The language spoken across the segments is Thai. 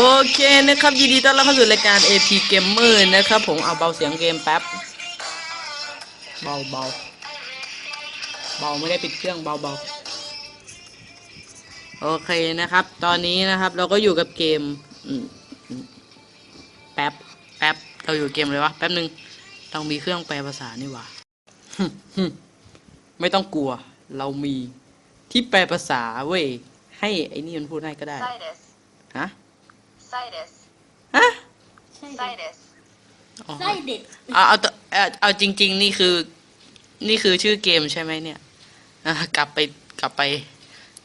โอเคนะครับ ยินดีต้อนรับเข้าสู่รายการ AP Gamer นะครับผมเอาเบาเสียงเกมแป๊บ เบาเบาเบาไม่ได้ปิดเครื่องเบาเบาโอเคนะครับ ตอนนี้นะครับเราก็อยู่กับเกมอืมอืมแป๊บแป๊บเราอยู่เกมเลยวะแป๊บหนึ่งต้องมีเครื่องแปลภาษานี่หว่าไม่ต้องกลัว เรามีที่แปลภาษาเว้ยให้ไอ้นี่มันพูดให้ก็ได้ Citus. ฮะ Citus. ฮะใช่เด็ด Citus. อ๋อไส้เด็ดเอาเอาตัวเอาเอาจริง ๆ นี่คือ นี่คือชื่อเกมใช่ไหมเนี่ยอะกลับไปกลับไป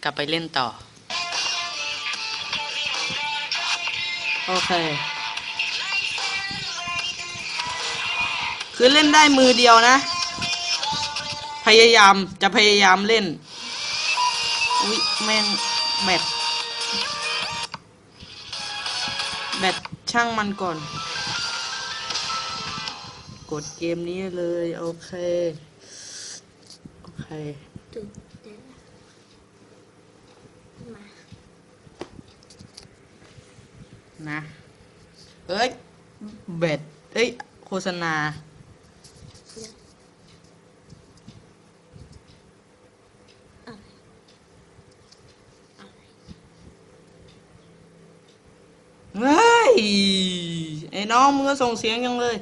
กลับไปเล่นต่อ โอเค คือเล่นได้มือเดียวนะ พยายามจะพยายามเล่น อุ๊ยแม่งแบต แบตช่างมันก่อน กดเกมนี้เลย โอเค โอเคจุดเด็ดมานะ เอ้ยเบ็ดเอ้ย โฆษณา เฮ้ย ไอ้ น้องมึงก็ส่งเสียงยังเลย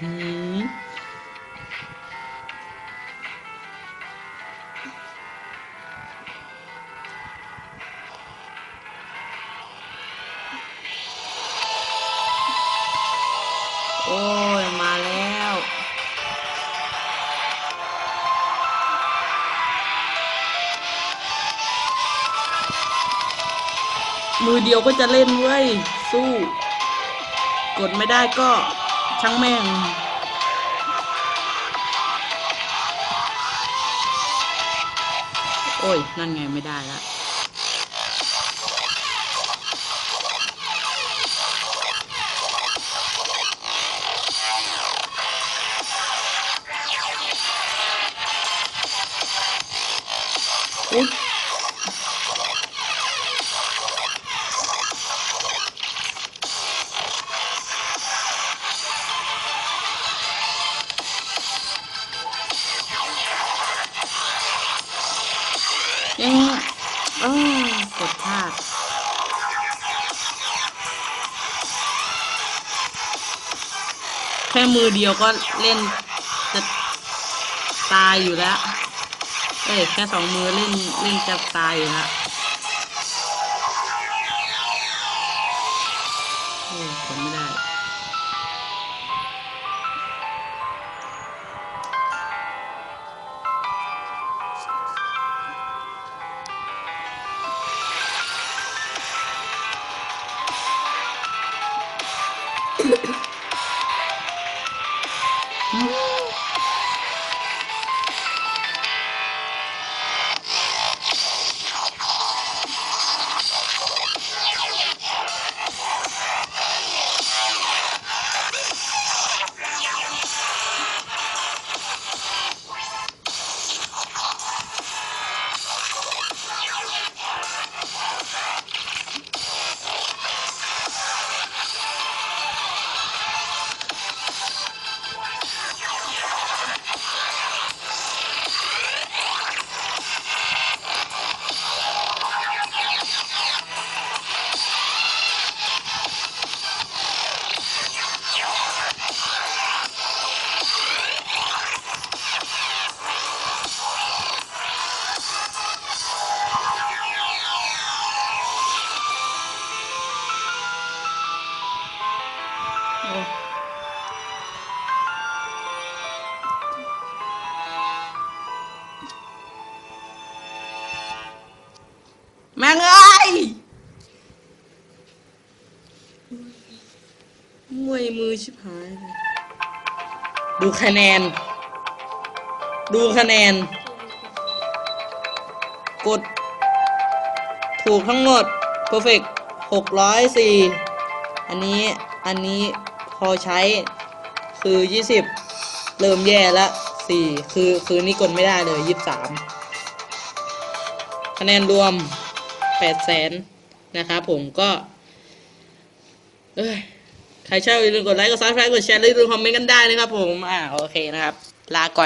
หื มือเดียวก็จะเล่นเว้ย สู้ กดไม่ได้ก็ช่างแม่ง โอ้ย นั่นไงไม่ได้ละโอุ๊ย ค่มือเดียวก็เล่นจะตายอยู่แล้ว เอ้ยแค่สองมือเล่นเล่นจะตายอยู่แล้วโอ้ยกดไม่ได้โอ้ แม่งเอ้ยมวยมือชิบหายเลยดูคะแนน ดูคะแนน กด ถูกทั้งหมด perfect หกร้อยสี่ อันนี้ อันนี้ พอใช้คือยี่สิบเริ่มแย่ละสี่คือคือนี่กดไม่ได้เลยยี่สิบสามคะแนนรวมแปดแสนนะครับผมก็ เอ้ยใครชอบอย่าลืมกดไลค์กดซับสไครต์กดแชร์ละอย่าลืมคอมเมนต์กันได้นะครับผม อ่าโอเคนะครับ ลาก่อน